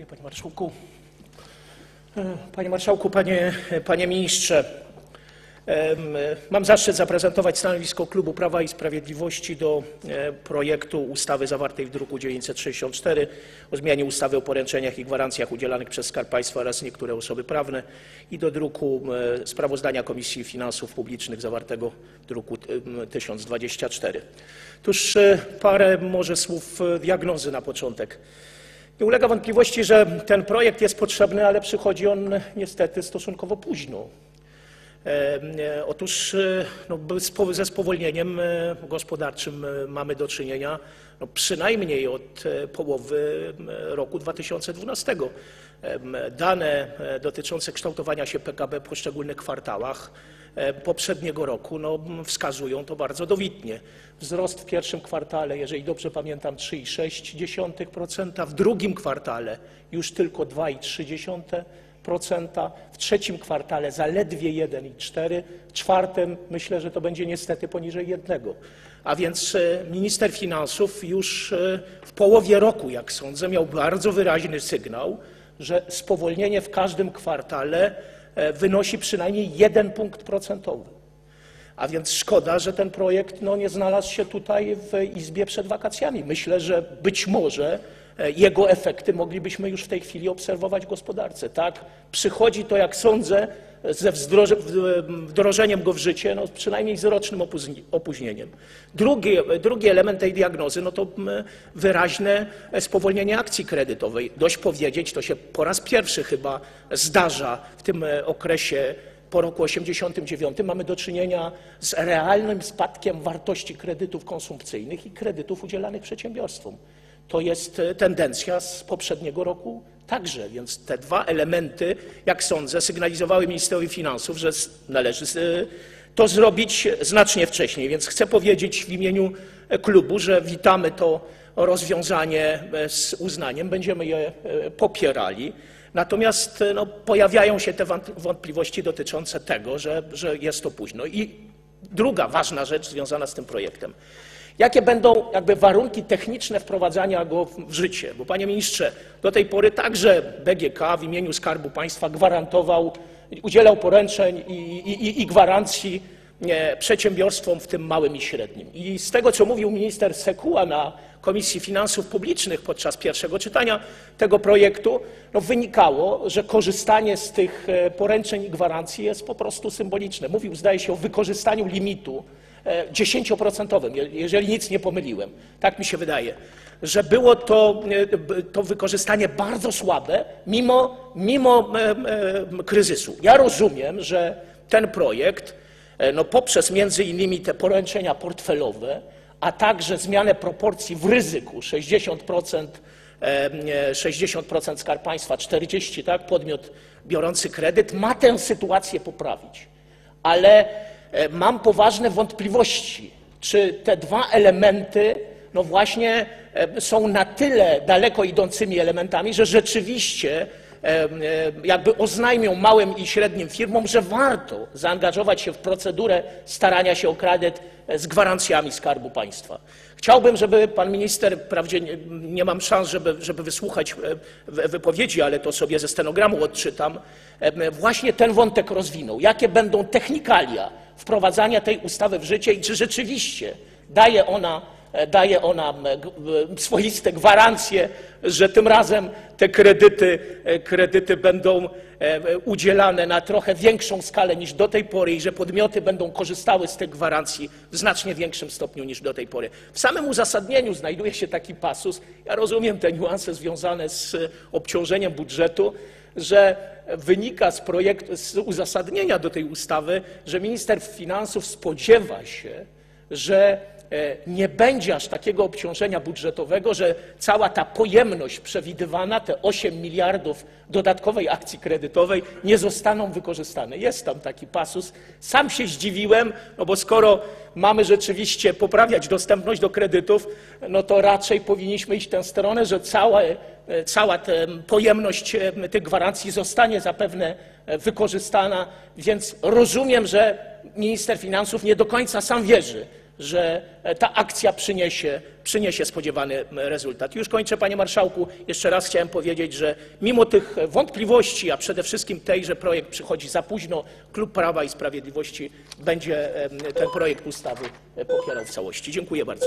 Dziękuję Panie Marszałku. E, Panie Marszałku, Panie, Panie Ministrze, mam zaszczyt zaprezentować stanowisko Klubu Prawa i Sprawiedliwości do e, projektu ustawy zawartej w druku 964 o zmianie ustawy o poręczeniach i gwarancjach udzielanych przez Skarb Państwa oraz niektóre osoby prawne i do druku e, sprawozdania Komisji Finansów Publicznych zawartego w druku em, 1024. Otóż e, parę może słów diagnozy na początek. Nie ulega wątpliwości, że ten projekt jest potrzebny, ale przychodzi on niestety stosunkowo późno. E, Otóż e, no, ze spowolnieniem e, gospodarczym mamy do czynienia no, przynajmniej od połowy roku 2012. Dane e, dotyczące kształtowania się PKB w poszczególnych kwartałach e, poprzedniego roku no, wskazują to bardzo dowitnie. Wzrost w pierwszym kwartale, jeżeli dobrze pamiętam, 3,6%, w drugim kwartale już tylko 2,3%, w trzecim kwartale zaledwie 1,4%, w czwartym myślę, że to będzie niestety poniżej jednego. A więc e, minister finansów już w połowie roku, jak sądzę, miał bardzo wyraźny sygnał, że spowolnienie w każdym kwartale e, wynosi przynajmniej jeden punkt procentowy. A więc szkoda, że ten projekt no, nie znalazł się tutaj w Izbie przed wakacjami. Myślę, że być może e, jego efekty moglibyśmy już w tej chwili obserwować w gospodarce. Tak, przychodzi to, jak sądzę, ze wdrożeniem go w życie, no, przynajmniej z rocznym opóźni- opóźnieniem. Drugi, drugi element tej diagnozy no to m, wyraźne spowolnienie akcji kredytowej. Dość powiedzieć, to się po raz pierwszy chyba zdarza w tym e, okresie po roku 89 mamy do czynienia z realnym spadkiem wartości kredytów konsumpcyjnych i kredytów udzielanych przedsiębiorstwom. To jest e, tendencja z poprzedniego roku także, więc te dwa elementy, jak sądzę, sygnalizowały ministrowi finansów, że należy e, to zrobić znacznie wcześniej. Więc chcę powiedzieć w imieniu e, klubu, że witamy to rozwiązanie z uznaniem, będziemy je popierali. Natomiast no, pojawiają się te wąt- wątpliwości dotyczące tego, że, że jest to późno. I druga ważna rzecz związana z tym projektem. Jakie będą jakby warunki techniczne wprowadzania go w- życie? Bo panie ministrze, do tej pory także BGK w imieniu Skarbu Państwa gwarantował, udzielał poręczeń i, i, i gwarancji e, przedsiębiorstwom, w tym małym i średnim. I z tego, co mówił minister Sekuła na Komisji Finansów Publicznych podczas pierwszego czytania tego projektu, no wynikało, że korzystanie z tych e, poręczeń i gwarancji jest po prostu symboliczne. Mówił, zdaje się, o wykorzystaniu limitu 10%, je- jeżeli nic nie pomyliłem. Tak mi się wydaje, że było to, e, to wykorzystanie bardzo słabe, mimo, mimo e, e, kryzysu. Ja rozumiem, że ten projekt E, no poprzez między innymi te poręczenia portfelowe, a także zmianę proporcji w ryzyku 60%, e, nie, 60% Skarb Państwa, 40% tak, podmiot biorący kredyt, ma tę sytuację poprawić. Ale e, mam poważne wątpliwości, czy te dwa elementy no właśnie e, są na tyle daleko idącymi elementami, że rzeczywiście e, e, jakby oznajmią małym i średnim firmom, że warto zaangażować się w procedurę starania się o kredyt e, z gwarancjami Skarbu Państwa. Chciałbym, żeby pan minister, wprawdzie nie, mam szans, żeby, żeby wysłuchać e, wy- wypowiedzi, ale to sobie ze stenogramu odczytam, właśnie ten wątek rozwinął. Jakie będą technikalia wprowadzania tej ustawy w życie i czy rzeczywiście daje ona daje ona swoiste gwarancje, że tym razem te kredyty, e, kredyty będą e, udzielane na trochę większą skalę niż do tej pory i że podmioty będą korzystały z tych gwarancji w znacznie większym stopniu niż do tej pory. W samym uzasadnieniu znajduje się taki pasus, ja rozumiem te niuanse związane z e, obciążeniem budżetu, że wynika z, projektu, z uzasadnienia do tej ustawy, że minister finansów spodziewa się, że e, nie będzie aż takiego obciążenia budżetowego, że cała ta pojemność przewidywana, te 8 miliardów dodatkowej akcji kredytowej nie zostaną wykorzystane. Jest tam taki pasus. Sam się zdziwiłem, no bo skoro mamy rzeczywiście poprawiać dostępność do kredytów, no to raczej powinniśmy iść w tę stronę, że cała, e, cała ta pojemność e, tych gwarancji zostanie zapewne e, wykorzystana, więc rozumiem, że minister finansów nie do końca sam wierzy, że e, ta akcja przyniesie, przyniesie spodziewany rezultat. Już kończę, panie marszałku. Jeszcze raz chciałem powiedzieć, że mimo tych wątpliwości, a przede wszystkim tej, że projekt przychodzi za późno, klub Prawa i Sprawiedliwości będzie ten projekt ustawy e, popierał w całości. Dziękuję bardzo.